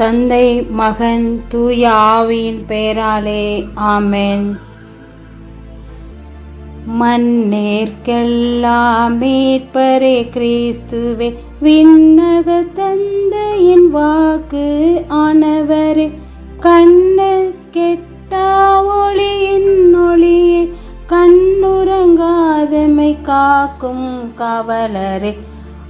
தந்தை மகன் தூய ஆவியின் பெயராலே ஆமென். மண்ணேற்கெல்லாம் மீட்பரே கிறிஸ்துவே விண்ணக தந்தையின் வாக்கு ஆனவரே கண்ணு கெட்டா ஒளியின் ஒளியே கண்ணுறங்காதமை காக்கும் காவலரே.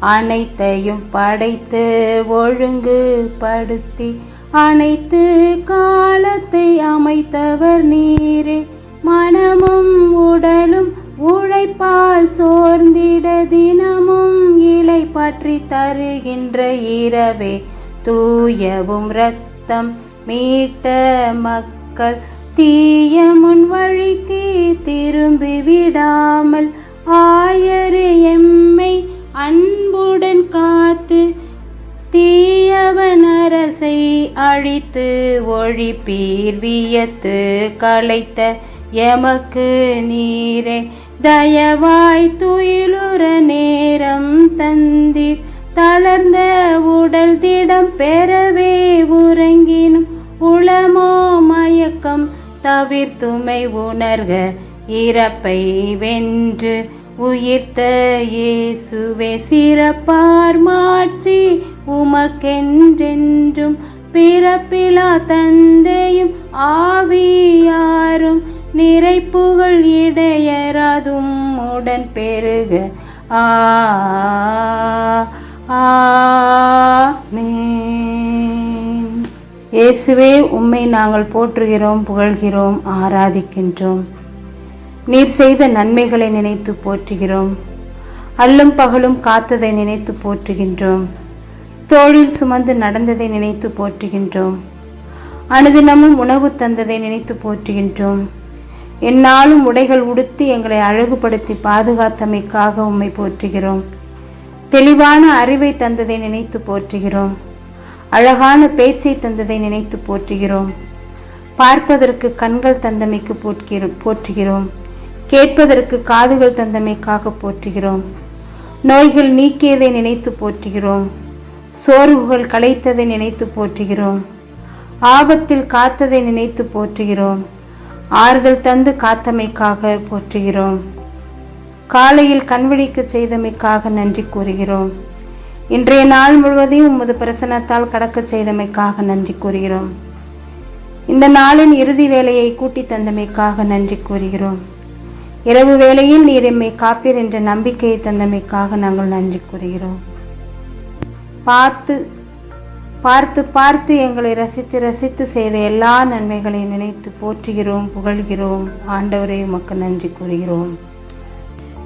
அனைத்தையும் படைத்து ஒழுங்குபடுத்தி அனைத்து காலத்தை அமைத்தவர் நீரே. மனமும் உடலும் உழைப்பால் சோர்ந்திட தினமும் இலை பற்றி தருகின்ற இரவே. தூயவும் ரத்தம் மீட்ட மக்கள் தீய முன் வழிக்கு திரும்பி விடாமல் அழித்து ஒழிப்பீர் வியத்து களைத்த எமக்கு நீரே. தயவாய் துயிலுற நேரம் தந்தீர். தளர்ந்த உடல் திடம் பெறவே உறங்கினும் உளமோ மயக்கம் தவிர்த்துமை உணர்க. இறப்பை வென்று உயிர்த்த இயேசுவே சிறப்பார் மாட்சி உமக்கென்றென்றும் பிறப்பிலா தந்தையும் ஆவியாரும் நிறைப்புகள் இடையராதும் உடன் பெருக. ஆ இயேசுவே உம்மை நாங்கள் போற்றுகிறோம் புகழ்கிறோம் ஆராதிக்கின்றோம். நீர் செய்த நன்மைகளை நினைத்து போற்றுகிறோம். அல்லும் பகலும் காத்ததை நினைத்து போற்றுகின்றோம். தோளில் சுமந்து நடந்ததை நினைத்து போற்றுகின்றோம். அனுதினமும் உணவு தந்ததை நினைத்து போற்றுகின்றோம். என்னாலும் உடைகள் உடுத்தி எங்களை அழகுபடுத்தி பாதுகாத்தமைக்காக உம்மை போற்றுகிறோம். தெளிவான அறிவை தந்ததை நினைத்து போற்றுகிறோம். அழகான பேச்சை தந்ததை நினைத்து போற்றுகிறோம். பார்ப்பதற்கு கண்கள் தந்தமைக்கு போற்றுகிறோம் போற்றுகிறோம். கேட்பதற்கு காதுகள் தந்தமைக்காக போற்றுகிறோம். நோய்கள் நீக்கியதை நினைத்து போற்றுகிறோம். சோர்வுகள் களைத்ததை நினைத்து போற்றுகிறோம். ஆபத்தில் காத்ததை நினைத்து போற்றுகிறோம். ஆறுதல் தந்து காத்தமைக்காக போற்றுகிறோம். காலையில் கண்விழிக்க செய்தமைக்காக நன்றி கூறுகிறோம். இன்றைய நாள் முழுவதையும் உமது பிரசனத்தால் கடக்கச் செய்தமைக்காக நன்றி கூறுகிறோம். இந்த நாளின் இறுதி வேலையை கூட்டி தந்தமைக்காக நன்றி கூறுகிறோம். இரவு வேளையில் நீர் எம்மை காப்பீர் என்ற நம்பிக்கையை தந்தமைக்காக நாங்கள் நன்றி கூறுகிறோம். பார்த்து பார்த்து பார்த்து எங்களை ரசித்து ரசித்து செய்த எல்லா நன்மைகளையும் நினைத்து போற்றுகிறோம் புகழ்கிறோம். ஆண்டவரே உமக்கு நன்றி கூறுகிறோம்.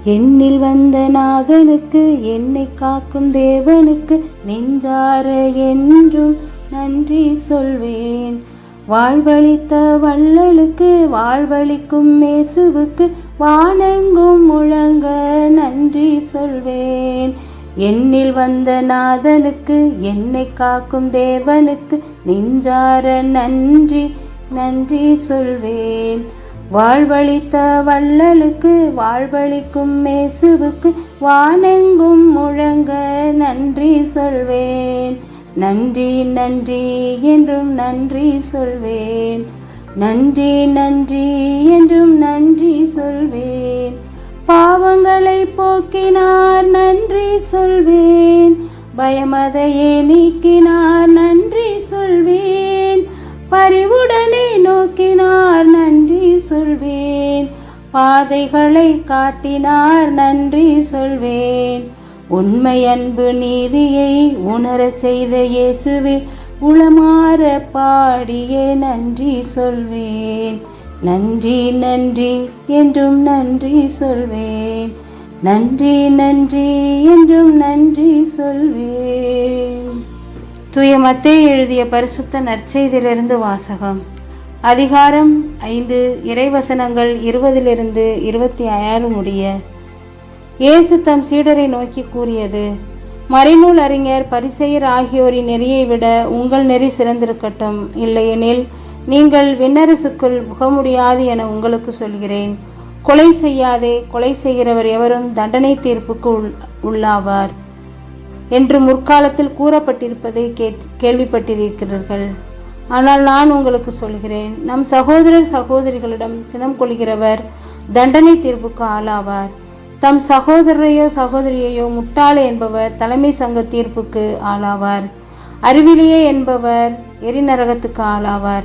எண்ணில் வந்த நாதனுக்கு என்னை காக்கும் தேவனுக்கு நெஞ்சார என்றும் நன்றி சொல்வேன். வாழ்வழித்த வள்ளலுக்கு வாழ்வழிக்கும் மேசுவுக்கு வானெங்கும் முழங்க நன்றி சொல்வேன். எண்ணில் வந்த நாதனுக்கு என்னை காக்கும் தேவனுக்கு நெஞ்சார நன்றி நன்றி சொல்வேன். வாழ்வழித்த வள்ளலுக்கு வாழ்வழிக்கும் மேசுவுக்கு வானெங்கும் முழங்க நன்றி சொல்வேன். நன்றி நன்றி என்றும் நன்றி சொல்வேன். நன்றி நன்றி என்றும் நன்றி சொல்வேன். பாவங்களை போக்கினார் நன்றி சொல்வேன். பயமதையே நீக்கினார் நன்றி சொல்வேன். பரிவுடனே நோக்கினார் நன்றி சொல்வேன். பாதைகளை காட்டினார் நன்றி சொல்வேன். உண்மை அன்பு நீதியை உணரச் செய்த இயேசுவே உளமாற பாடியே நன்றி சொல்வேன். நன்றி நன்றி என்றும் நன்றி சொல்வேன். நன்றி நன்றி என்றும் நன்றி சொல்வேன். தூய எழுதிய பரிசுத்த நற்செய்திலிருந்து வாசகம். அதிகாரம் ஐந்து இறைவசனங்கள் இருபதிலிருந்து இருபத்தி ஆறு முடிய. இயேசு தம் சீடரை நோக்கி கூறியது மறைநூல் அறிஞர் பரிசெயர் ஆகியோரின் நெறியை விட உங்கள் நெறி சிறந்திருக்கட்டும். இல்லையெனில் நீங்கள் விண்ணரசுக்குள் புக முடியாது என உங்களுக்கு சொல்கிறேன். கொலை செய்யாதே கொலை செய்கிறவர் எவரும் தண்டனை தீர்ப்புக்கு உள்- உள்ளாவார் என்று முற்காலத்தில் கூறப்பட்டிருப்பதை கேட் கேள்விப்பட்டிருக்கிறீர்கள். ஆனால் நான் உங்களுக்கு சொல்கிறேன் நம் சகோதரர் சகோதரிகளிடம் சினம் கொள்கிறவர் தண்டனை தீர்ப்புக்கு ஆளாவார். தம் சகோதரரையோ சகோதரியையோ முட்டாளே என்பவர் தலைமை சங்க தீர்ப்புக்கு ஆளாவார். அறிவிலியே என்பவர் எரிநரகத்துக்கு ஆளாவார்.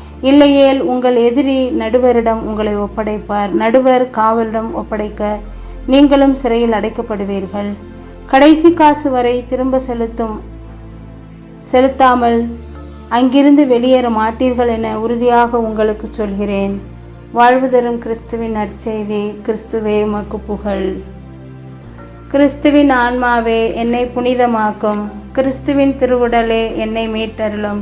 இல்லையேல் உங்கள் எதிரி நடுவரிடம் உங்களை ஒப்படைப்பார். நடுவர் காவலிடம் ஒப்படைக்க நீங்களும் சிறையில் அடைக்கப்படுவீர்கள். கடைசி காசு வரை திரும்ப செலுத்தும் செலுத்தாமல் அங்கிருந்து வெளியேற மாட்டீர்கள் என உறுதியாக உங்களுக்கு சொல்கிறேன். வாழ்வு தரும் கிறிஸ்துவின் நற்செய்தி கிறிஸ்துவே உமக்கு புகழ். கிறிஸ்துவின் ஆன்மாவே என்னை புனிதமாக்கும். கிறிஸ்துவின் திருவுடலே என்னை மீட்டருளும்.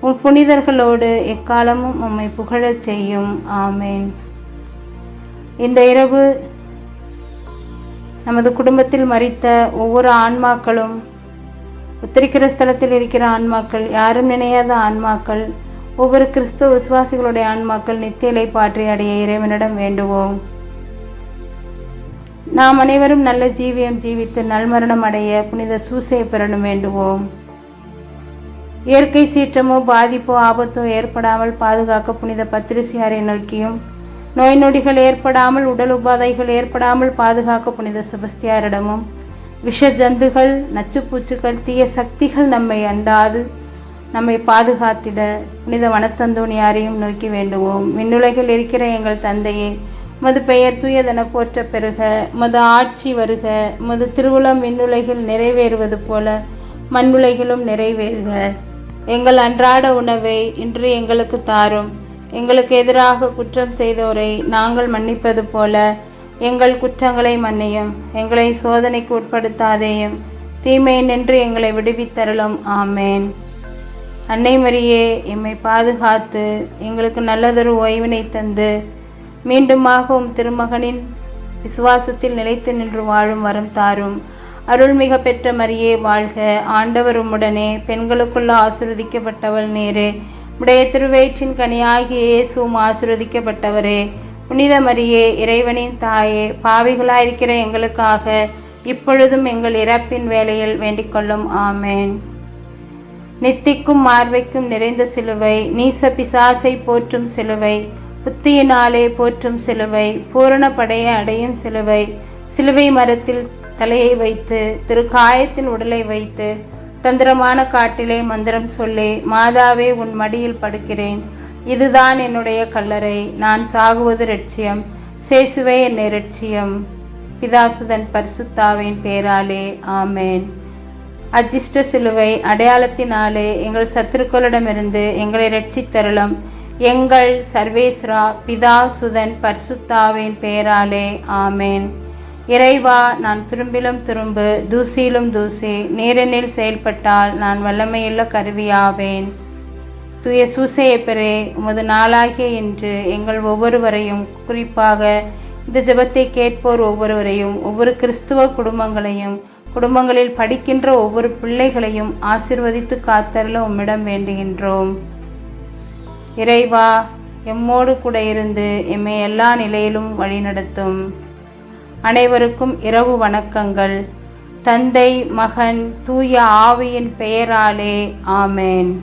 உன் புனிதர்களோடு எக்காலமும் உம்மை புகழச் செய்யும். ஆமேன். இந்த இரவு நமது குடும்பத்தில் மறித்த ஒவ்வொரு ஆன்மாக்களும் உத்தரிக்கிற ஸ்தலத்தில் இருக்கிற ஆன்மாக்கள் யாரும் நினையாத ஆன்மாக்கள் ஒவ்வொரு கிறிஸ்துவ விசுவாசிகளுடைய ஆன்மாக்கள் நித்தியலை பாற்றி அடைய இறைவனிடம் வேண்டுவோம். நாம் அனைவரும் நல்ல ஜீவியம் ஜீவித்து நல்மரணம் அடைய புனித சூசையை பெறணும் வேண்டுவோம். இயற்கை சீற்றமோ பாதிப்போ ஆபத்தோ ஏற்படாமல் பாதுகாக்க புனித பத்திரிசியாரை நோக்கியும் நோய் நொடிகள் ஏற்படாமல் உடல் உபாதைகள் ஏற்படாமல் பாதுகாக்க புனித செபஸ்தியாரிடமும் விஷ ஜந்துகள் நச்சுப்பூச்சுக்கள் தீய சக்திகள் நம்மை அண்டாது நம்மை பாதுகாத்திட புனித வனத்தந்தோணியாரையும் நோக்கி வேண்டுவோம். விண்ணுலகில் இருக்கிற எங்கள் தந்தையே மது பெயர் தூயதென போற்ற பெறுக மது ஆட்சி வருக மது திருவுளம் விண்ணுலகில் நிறைவேறுவது போல மண்ணுலகிலும் நிறைவேறுக. எங்கள் அன்றாட உணவை இன்று எங்களுக்கு தாரும். எங்களுக்கு எதிராக குற்றம் செய்தோரை நாங்கள் மன்னிப்பது போல எங்கள் குற்றங்களை மன்னியும். எங்களை சோதனைக்கு உட்படுத்தாதேயும். தீமை நின்று எங்களை விடுவித்தரலும் ஆமேன். அன்னை மரியே எம்மை பாதுகாத்து எங்களுக்கு நல்லதொரு ஓய்வினை தந்து மீண்டுமாக உம் திருமகனின் விசுவாசத்தில் நிலைத்து நின்று வாழும் வரம் தாரும். அருள்மிக பெற்ற மரியே வாழ்க. ஆண்டவர் உம்முடனே. பெண்களுக்குள்ள ஆசிர்வதிக்கப்பட்டவள் நேரே. உடைய திருவயிற்றின் கனியாகிய இயேசுவும் ஆசிர்வதிக்கப்பட்டவரே. புனித மரியே இறைவனின் தாயே பாவிகளாயிருக்கிற எங்களுக்காக இப்பொழுதும் எங்கள் இறப்பின் வேலையில் வேண்டிக்கொள்ளும். ஆமேன். நித்திக்கும் மார்வைக்கும் நிறைந்த சிலுவை நீச பிசாசை போற்றும் சிலுவை புத்தியினாலே போற்றும் சிலுவை பூரணப்படைய அடையும் சிலுவை சிலுவை மரத்தில் தலையை வைத்து திருக்காயத்தின் உடலை வைத்து தந்திரமான காட்டிலே மந்திரம் சொல்லி மாதாவே உன் மடியில் படுக்கிறேன். இதுதான் என்னுடைய கல்லறை. நான் சாகுவது லட்சியம் சேசுவே என்னை லட்சியம் பிதாசுதன் பரிசுத்தாவின் பேராலே. ஆமேன். அஜிஷ்ட சிலுவை அடையாளத்தினாலே எங்கள் சத்துருக்களிடமிருந்து எங்களை ரட்சித்தருளும். எங்கள் சர்வேஸ்ரா பிதா சுதன் பரிசுத்தாவின் பெயராலே ஆமேன். இறைவா நான் திரும்பிலும் திரும்பு தூசியிலும் தூசி நேரெனில் செயல்பட்டால் நான் வல்லமையுள்ள கருவியாவேன். தூய சூசையை பெறே உமது நாளாகிய என்று எங்கள் ஒவ்வொருவரையும் குறிப்பாக இந்த ஜெபத்தை கேட்போர் ஒவ்வொருவரையும் ஒவ்வொரு கிறிஸ்துவ குடும்பங்களையும் குடும்பங்களில் படிக்கின்ற ஒவ்வொரு பிள்ளைகளையும் ஆசிர்வதித்து காத்தருள உம்மிடம் வேண்டுகின்றோம். இறைவா எம்மோடு கூட இருந்து எம்மை எல்லா நிலையிலும் வழிநடத்தும். அனைவருக்கும் இரவு வணக்கங்கள். தந்தை மகன் தூய ஆவியின் பெயராலே ஆமேன்.